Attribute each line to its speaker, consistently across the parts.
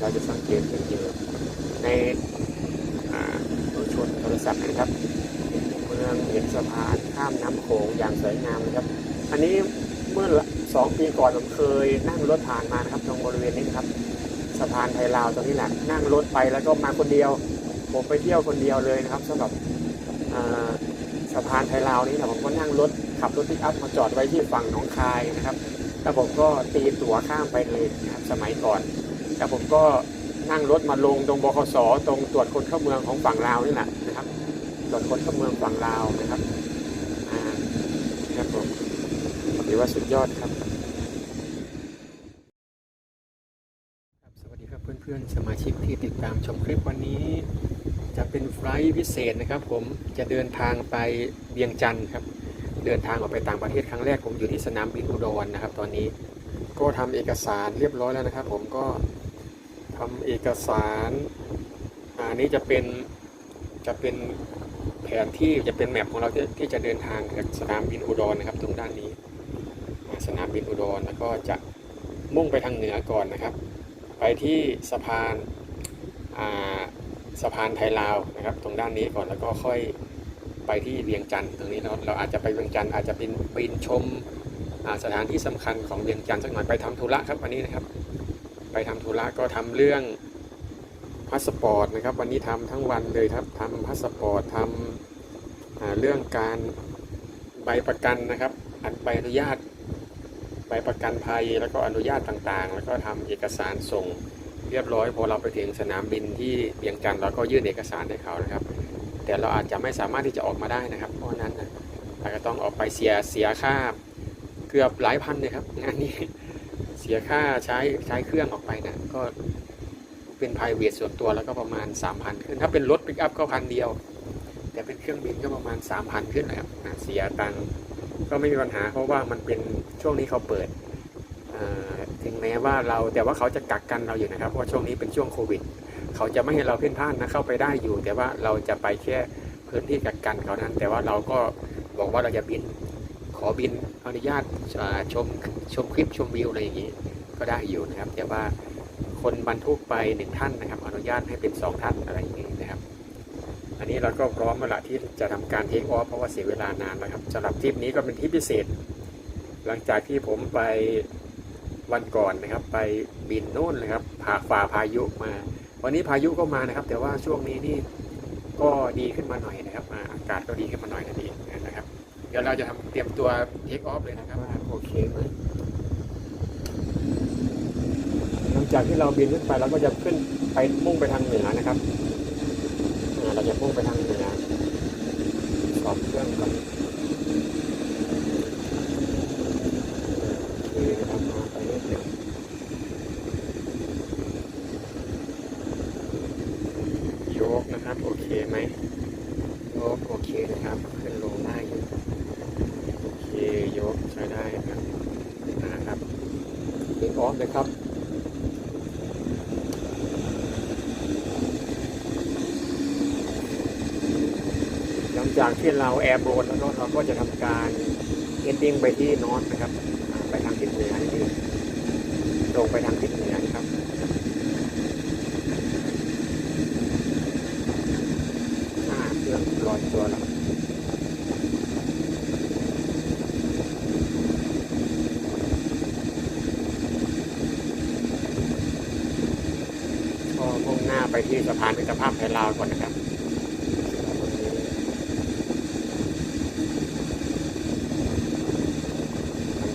Speaker 1: เราจะสังเกตเห็นอยู่ในอ่าตัวชนโทรศัพท์นะครับเมืองเห็นสะพานข้ามน้ำโขงอย่างสวยงามนะครับ อันนี้เมื่อสองปีก่อนผมเคยนั่งรถผ่านมานะครับตรงบริเวณนี้นะครับสะพานไทยลาวตรงนี้แหละนั่งรถไปแล้วก็มาคนเดียวผมไปเที่ยวคนเดียวเลยนะครับสำหรับสะพานไทยลาวนี้นะผมก็นั่งรถขับรถปิกอัพมาจอดไว้ที่ฝั่งหนองคายนะครับแล้วผมก็ตีตั๋วข้ามไปเลยนะครับสมัยก่อน แล้วผมก็นั่งรถมาลงตรงบคสตรงตรวจคนเข้าเมืองของฝั่งลาวนี่แหละนะครับ ตรวจคนเข้าเมืองฝั่งลาวนะครับอ่าครับผมถือว่าสุดยอดครับครับ สวัสดีครับเพื่อนๆ สมาชิกที่ติดตามชมคลิปวันนี้ จะเป็นไฟล์พิเศษนะครับ ผมจะเดินทางไปเวียงจันทร์ครับ เดินทางออกไปต่างประเทศครั้งแรกผมอยู่ที่สนามบินอุดรนะครับ ตอนนี้ก็ทำเอกสารเรียบร้อยแล้วนะครับ ผมก็ ทำเอกสารอันนี้จะเป็นจะเป็นแผนที่จะเป็นแมปของเราที่ที่จะเดินทางจากสนามบินอุดรนะครับ ตรงด้านนี้ สนามบินอุดรแล้วก็จะมุ่งไปทางเหนือก่อนนะครับ ไปที่สะพานาสะพานไทยลาวนะครับ ตรงด้านนี้ก่อนแล้วก็ค่อยไปที่เวียงจันทร์ตรงนี้เราเราอาจจะไปเวียงจันทร์อาจจะเป็นปีนชมสถานที่สำคัญของเวียงจันทร์สักหน่อยไปทำธุระครับวันนี้นะครับ ไปทำธุระก็ทำเรื่องพาสปอร์ตนะครับ วันนี้ทำทั้งวันเลยครับทำพาสปอร์ตทำเรื่องการใบประกันนะครับ อันใบอนุญาตใบประกันภัยแล้วก็อนุญาตต่างๆ แล้วก็ทำเอกสารส่งเรียบร้อยพอเราไปถึงสนามบินที่เวียงจันทร์เราก็ยื่นเอกสารให้เขานะครับ แต่เราอาจจะไม่สามารถที่จะออกมาได้นะครับ เพราะนั้นนะเราก็ต้องออกไปเสียเสียค่าเกือบหลายพันเลยครับงานนี้ สียค่าใช้ใช้เครื่องออกไปนะก็เป็นพายเวทส่วนตัวแล้วก็ประมาณ 3,000 ขึ้น ถ้าเป็นรถปิกอัพก็พันเดียว แต่เป็นเครื่องบินก็ประมาณ 3,000 ขึ้นนะครับอะเสียตังค์ก็ไม่มีปัญหาเพราะว่ามันเป็นช่วงนี้เขาเปิดถึงแม้ว่าเราแต่ว่าเขาจะกักกันเราอยู่นะครับเพราะว่าช่วงนี้เป็นช่วงโควิด เขาจะไม่ให้เราเพ่นพ่านนะเข้าไปได้อยู่ แต่ว่าเราจะไปแค่พื้นที่กักกันเขานั้น แต่ว่าเราก็บอกว่าเราจะบิน ขอบินอนุญาตชมชมคลิปชมวิวอะไรอย่างนี้ ก็ได้อยู่นะครับ แต่ว่าคนบรรทุกไปหนึ่งท่านนะครับ อนุญาตให้เป็นสองท่านอะไรอย่างนี้นะครับ อันนี้เราก็พร้อมมาละที่จะทำการเทคออฟเพราะว่าเสียเวลานานนะครับสำหรับทริปนี้ก็เป็นทริปพิเศษ หลังจากที่ผมไปวันก่อนนะครับ ไปบินโน่นเลยครับผ่าฝ่าพายุมา วันนี้พายุก็มานะครับ แต่ว่าช่วงนี้นี่ก็ดีขึ้นมาหน่อยนะครับอาอากาศก็ดีขึ้นมาหน่อยนั่นเองนะครับ เดี๋ยวเราจะทำเตรียมตัวเทคออฟเลยนะครับโอเคไหมหลังจากที่เราบินขึ้นไปเราก็จะขึ้นไปมุ่งไปทางเหนือนะครับเราจะพุ่งไปทางเหนือสอบเครื่องก่อนโอเครับมาไปเรื่อยๆยกนะครับ โอเคไหมยกโอเคนะครับ ขึ้นลงได้อยู่โอเคยกใช้ได้ครับนะครับ นะคอยครับ หลังจากที่เราแอร์โบนแล้วเนอะเราก็จะทำการเอนดิ้งไปที่นอตนะครับ ไปทางทิศเหนือนี่ลงไปทางทิศเหนือนะครับอ่าเครื่องลอยตัวแล้วก็มุ่งหน้าไป ที่สะพานมิตรภาพไทยลาวก่อนนะครับ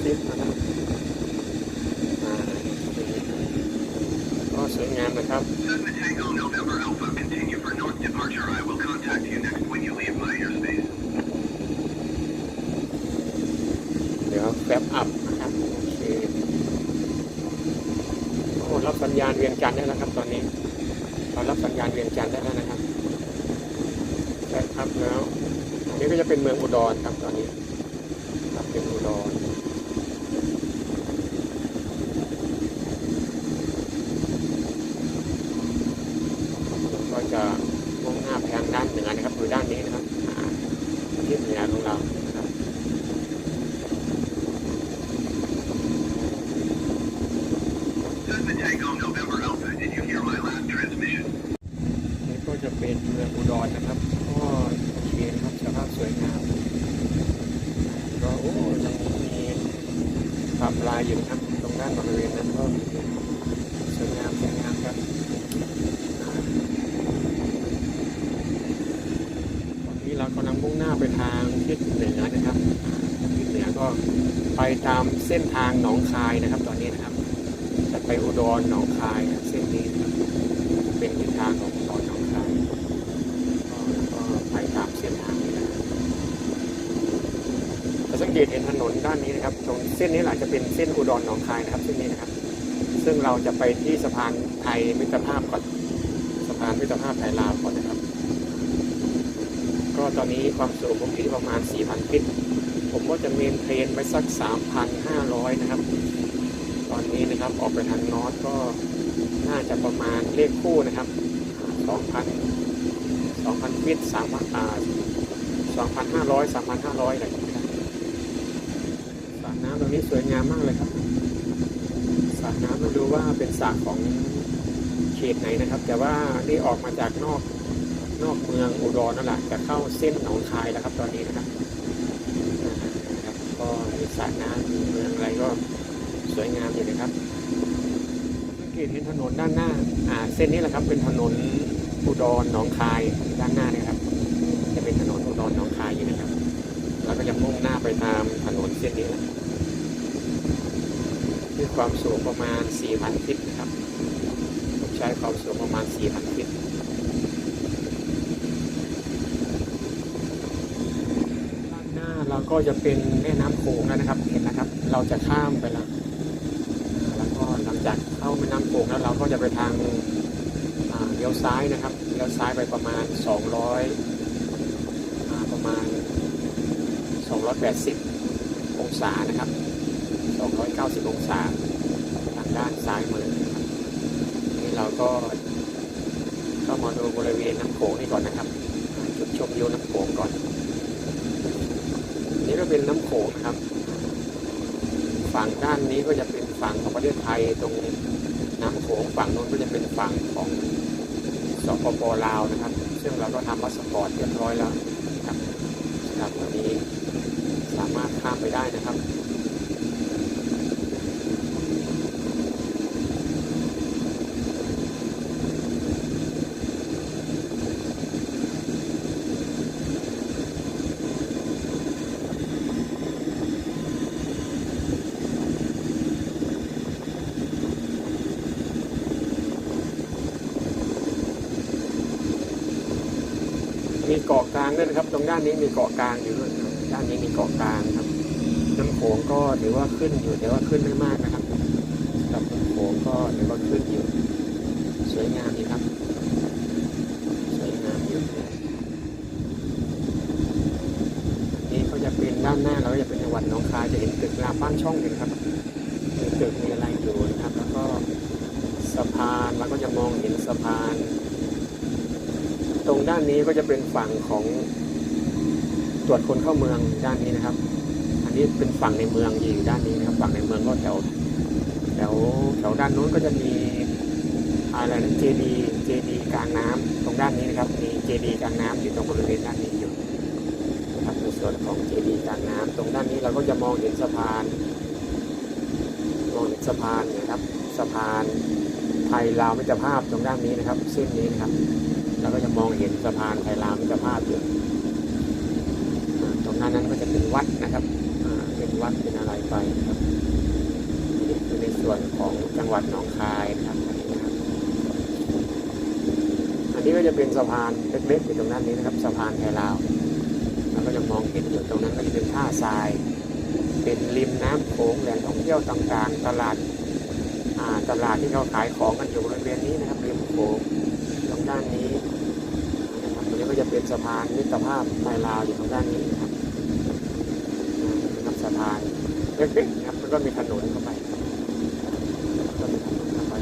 Speaker 1: คลิปนะครับอ่าก็สวยงามนะครับ
Speaker 2: Cessna Tango November Alpha, continue for north departure. I will contact you next when you leave my airspace.
Speaker 1: เดี๋ยวแฟบอัพนะครับ โอเค โอ้รับสัญญาณเวียงจันทร์ได้แล้วครับ ตอนนี้ เรารับสัญญาณเวียงจันทร์ได้แล้วนะครับแฟบอัพแล้ว อันนี้ก็จะเป็นเมืองอุดรครับตอนนี้ครับเป็นอุดร ก็จะมุ่งหน้าไปทางด้านเหนือนะครับคือด้านนี้นะครับอ่าทิศเหนือของเรานะครับ
Speaker 2: Cessna Tango November Alpha, did you hear
Speaker 1: อยู่นะครับ ตรงด้านบริเวณนั้นก็มีสวยงามสวยงามครับตอนนี้เรา กำลังมุ่งหน้าไปทางทิศเหนือนะครับทิศเหนือก็ไปตามเส้นทางหนองคายนะครับ ตอนนี้นะครับจะไปอุดรหนองคายเส้นนี้นะครับเป็นทิศทางของอุดรหนองคายก็ไปตามเส้นทางนี้นะจะสังเกตเห็นถนนด้านนี้นะครับ ตรงเส้นนี้แหละจะเป็นเส้นอุดรหนองคายนะครับ เส้นนี้นะครับ ซึ่งเราจะไปที่สะพานไทยมิตรภาพก่อนสะพานมิตรภาพไทยลาวก่อนนะครับ ตอนนี้ความสูงผมอยู่ที่ประมาณ 4,000ฟิตผมก็จะเมนเทนไปสัก 3,500 นะครับ ตอนนี้นะครับออกไปทางนอตก็น่าจะประมาณเลขคู่นะครับ 2,000 2,000ฟิต3,000อ่า2,500 3,500อะไรอย่างเงี้ยสระน้ำตรงนี้สวยงามมากเลยครับสระน้ำไม่รู้ว่าเป็นสระของเขตไหนนะครับ แต่ว่านี่ออกมาจากนอก นอกเมืองอุดรนั่นแหละจะเข้าเส้นหนองคายแล้วครับ ตอนนี้นะครับก็มีสระน้ำมีเมืองอะไรก็สวยงามอยู่นะครับสังเกตเห็นถนนด้านหน้าอ่าเส้นนี้แหละครับ เป็นถนนอุดรหนองคายด้านหน้านะครับ จะเป็นถนนอุดรหนองคายอยู่นะครับแล้วก็จะมุ่งหน้าไปตามถนนเส้นนี้แหละด้วยความสูงประมาณ4,000ฟิตนะครับผมใช้ความสูงประมาณ4,000ฟิตด้านหน้า เราก็จะเป็นแม่น้ำโขงแล้วนะครับ เห็นนะครับ เราจะข้ามไปแล้วแล้วก็หลังจากเข้าแม่น้ำโขงแล้วเราก็จะไปทางเลี้ยวซ้ายนะครับเลี้ยวซ้ายไปประมาณ 200อ่าประมาณ 280 องศานะครับ 290 องศาทางด้านซ้ายมือนะครับนี่เราก็เข้ามาดูบริเวณน้ำโขงนี่ก่อนนะครับจุดชมวิวน้ำโขงก่อน เป็นน้ำโขงครับ ฝั่งด้านนี้ก็จะเป็นฝั่งของประเทศไทยตรงน้ำโขงฝั่งนู้นก็จะเป็นฝั่งของสปปลาวนะครับ ซึ่งเราก็ทำพาสปอร์ตเรียบร้อยแล้วนะครับสำหรับวันนี้สามารถข้ามไปได้นะครับ มีเกาะกลางด้วยนะครับ ตรงด้านนี้มีเกาะกลางอยู่ด้วยนะด้านนี้มีเกาะกลางครับน้ำโขงก็ถือว่าขึ้นอยู่แต่ว่าขึ้นไม่มากนะครับกับน้ำโขงก็ถือว่าขึ้นอยู่ สวยงามดีครับ สวยงามอยู่นี่ก็จะเป็นด้านหน้าเราก็จะเป็นจังหวัดหนองคายจะเห็นตึกรามบ้านช่องอยู่ครับมีตึกมีอะไรอยู่นะครับ แล้วก็สะพานเราก็จะมองเห็นสะพาน ตรงด้านนี้ก็จะเป็นฝั่งของตรวจคนเข้าเมืองด้านนี้นะครับ อันนี้เป็นฝั่งในเมืองอยู่ด้านนี้นะครับ ฝั่งในเมืองก็แถวแถวแถวด้านนู้นก็จะมีอะไรนะเจดีเจดีกลางน้ำตรงด้านนี้นะครับ มีเจดีกลางน้ำอยู่ตรงบริเวณด้านนี้อยู่นะครับในส่วนของเจดีกลางน้ำตรงด้านนี้เราก็จะมองเห็นสะพานมองเห็นสะพานนะครับ สะพานไทยลาวมิตรภาพตรงด้านนี้นะครับเส้นนี้นะครับ เราก็จะมองเห็นสะพานไทยลาวมิตรภาพอยู่ตรงนั้นนั้นก็จะเป็นวัดนะครับเป็นวัดเป็นอะไรไปนะครับนี่คือในส่วนของจังหวัดหนองคายนะครับอันนี้ก็จะเป็นสะพานเล็กๆอยู่ตรงนั้นนี้นะครับสะพานไทยลาวเราก็จะมองเห็นอยู่ตรงนั้นก็จะเป็นท่าทราย เป็นริมน้ำโขงแหล่งท่องเที่ยวต่างๆตลาดตลาดที่เขาขายของกันอยู่บริเวณนี้นะครับริมโขง ตรงด้านนี้นะครับตรงนี้ก็จะเป็นสะพานมิตรภาพไทยลาวอยู่ตรงด้านนี้ครับนะครับสะพานเล็กๆนะครับแล้วก็มีถนนเข้าไปก็มีถนนเข้าไป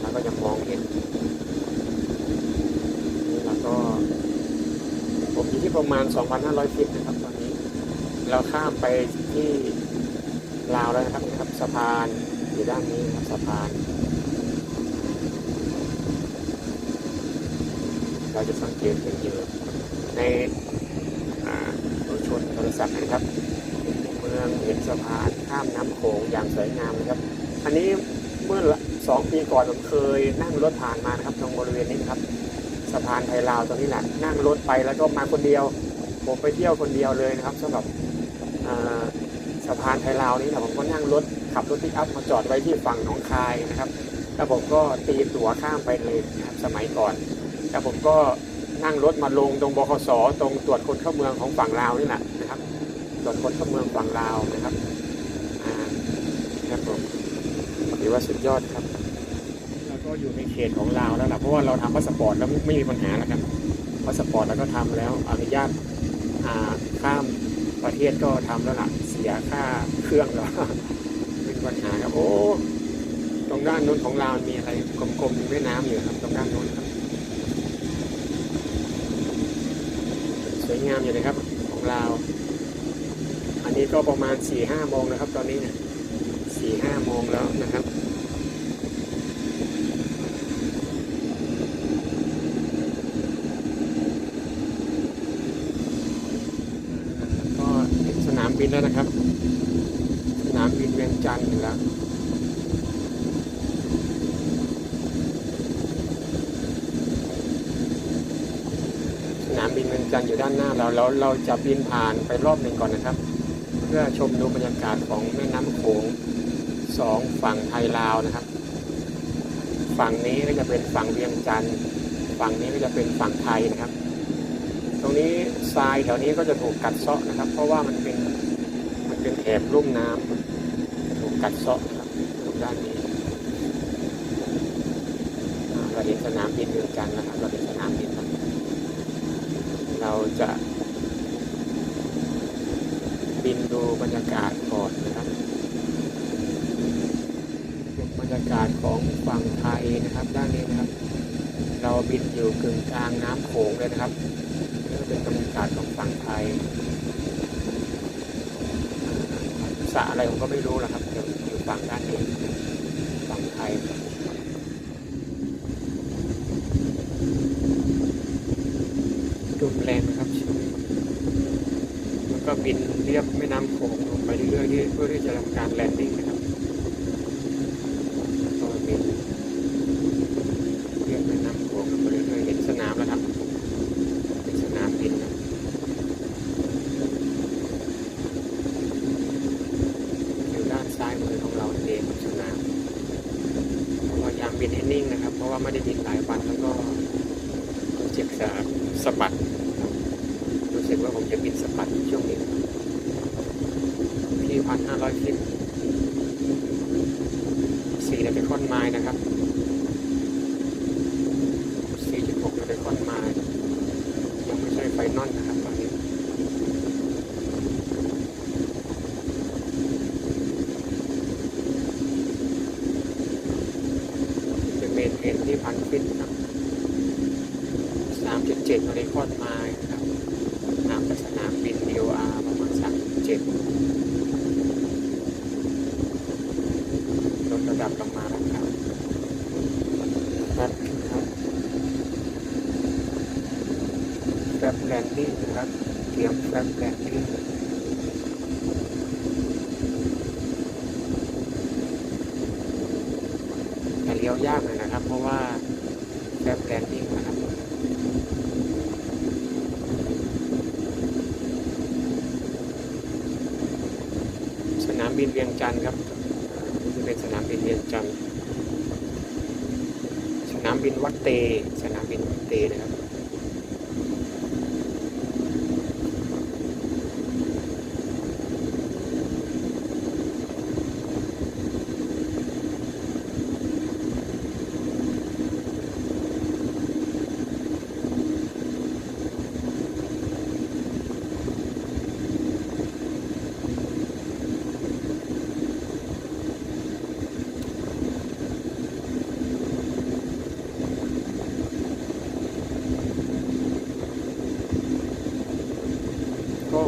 Speaker 1: แล้วก็จะมองเห็นนี่แล้วก็ผมอยู่ที่ประมาณ 2,500ฟิตนะครับตอนนี้ เราข้ามไปที่ลาวแล้วนะครับนี่ครับสะพานอยู่ด้านนี้นะครับสะพาน เราจะสังเกตเห็นอยู่ในรถชนโทรศัพท์นะครับ เมืองเห็นสะพานข้ามน้ำโขงอย่างสวยงามนะครับ อันนี้เมื่อสองปีก่อนผมเคยนั่งรถผ่านมานะครับตรงบริเวณนี้ครับสะพานไทยลาวตรงนี้แหละนั่งรถไปแล้วก็มาคนเดียว ผมไปเที่ยวคนเดียวเลยนะครับสำหรับสะพานไทยลาวนี้นะผมก็นั่งรถขับรถปิกอัพมาจอดไว้ที่ฝั่งหนองคายนะครับแล้วผมก็ตีตั๋วข้ามไปเลยนะครับสมัยก่อน แล้วผมก็นั่งรถมาลงตรงบคสตรงตรวจคนเข้าเมืองของฝั่งลาวนี่แหละนะครับ ตรวจคนเข้าเมืองฝั่งลาวนะครับอ่าครับผมถือว่าสุดยอดครับเราก็อยู่ในเขตของลาวแล้วล่ะเพราะว่าเราทำพาสปอร์ตแล้วไม่มีปัญหาแล้วครับพาสปอร์ตเราก็ทำแล้วอนุญาตอ่าข้ามประเทศก็ทำแล้วล่ะเสียค่าเครื่องแล้วเป็นปัญหาครับโอ้ตรงด้านโน้นของลาวมีอะไรกลมๆมีแม่น้ำอยู่ครับตรงด้านโน้นครับ ส วยงามอยู่นะครับของเราอันนี้ก็ประมาณ4ี่ห้าโมงนะครับ ตอนนี้เนี่ยสี่ห้าโมงแล้วนะครับก็สนามบินแล้วนะครับ สนามบินเวียงจันทร์อยู่แล้ว สนามบินเวียงจันทร์อยู่ด้านหน้าเราแล้วเราจะบินผ่านไปรอบหนึ่งก่อนนะครับ เพื่อชมดูบรรยากาศของแม่น้ำโขงสองฝั่งไทยลาวนะครับ ฝั่งนี้ก็จะเป็นฝั่งเวียงจันทร์ฝั่งนี้ก็จะเป็นฝั่งไทยนะครับ ตรงนี้ทรายแถวนี้ก็จะถูกกัดเซาะนะครับ เพราะว่ามันเป็นมันเป็นแถบลุ่มน้ำถูกกัดเซาะนะครับตรงด้านนี้เราเห็นสนามบินเวียงจันทร์นะครับเราเห็นสนามบิน เราจะบินดูบรรยากาศก่อนนะครับบรรยากาศของฝั่งไทยนะครับ ด้านนี้นะครับ เราบินอยู่กึ่งกลางน้ำโขงเลยนะครับนี่ก็เป็นบรรยากาศของฝั่งไทยสระอะไรผมก็ไม่รู้แหละครับอยู่ฝั่งด้านนี้ฝั่งไทย ลมแรงนะครับช่วงนี้แล้วก็บินเรียบแม่น้ำโขงลงไปเรื่อยๆที่เพื่อที่จะทำการแลนดิ้งนะครับก็บินเรียบแม่น้ำโขงลงไปเรื่อยๆเห็นสนามแล้วครับเป็นสนามบินนะอยู่ด้านซ้ายมือของเราเองครับสนามพยายามบินให้นิ่งนะครับ เพราะว่าไม่ได้บินหลายวันแล้วก็ รู้สึกจะสะบัดรู้สึกว่าผมจะบินสะบัดช่วงนี้ที่พันห้าร้อยฟิต สี่นาฬิกาไม้นะครับสี่จุดหกนาฬิกาไมล์ยังไม่ใช่ไฟนอลนะครับตอนนี้ จะเมนเทนที่พันฟิตนะครับ สามจุดเจ็ดนาฬิกาไมล์นะครับน้ำจากสนามบิน DOR ประมาณสามจุดเจ็ดลดระดับลงมาแล้วครับ ครับครับแฟบแลนดิ้งนะครับเตรียมแฟบแลนดิ้งแต่เลี้ยวยากหน่อยนะครับ เพราะว่าแฟบแลนดิ้งนะครับ สนามบินเวียงจันทร์ครับนี่จะเป็นสนามบินเวียงจันทร์สนามบินวัดเต สนามบินวัดเตนะครับ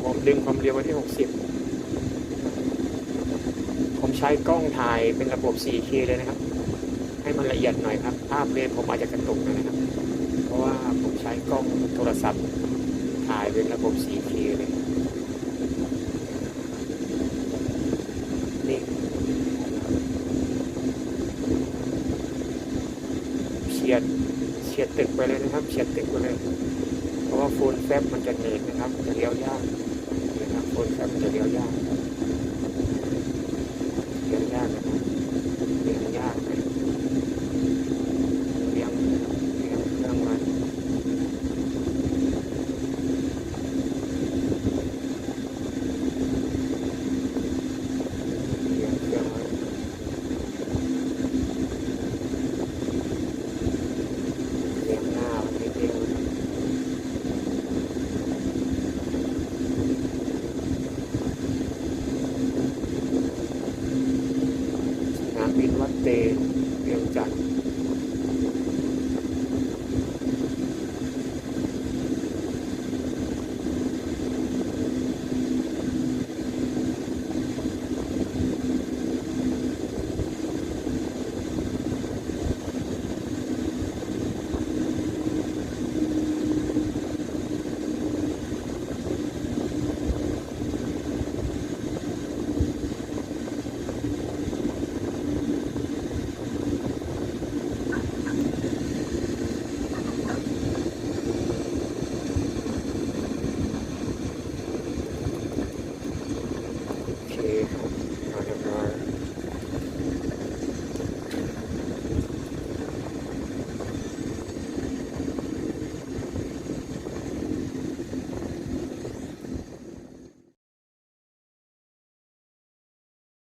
Speaker 1: ผมดึงความเร็วไว้ที่ 60 ผมใช้กล้องถ่ายเป็นระบบ 4K เลยนะครับ ให้มันละเอียดหน่อยครับ ภาพเรนผมอาจจะกระตุกนะครับ เพราะว่าผมใช้กล้องโทรศัพท์ถ่ายเป็นระบบ 4K เลยนี่เฉียดเฉียดตึกไปเลยนะครับเฉียดตึกไปเลย เพราะว่าโฟนแฟบมันจะเนินนะครับจะเลี้ยวยาก คนขับจะเลี้ยวยากเลี้ยวยากนะครับ เตเวียงจัน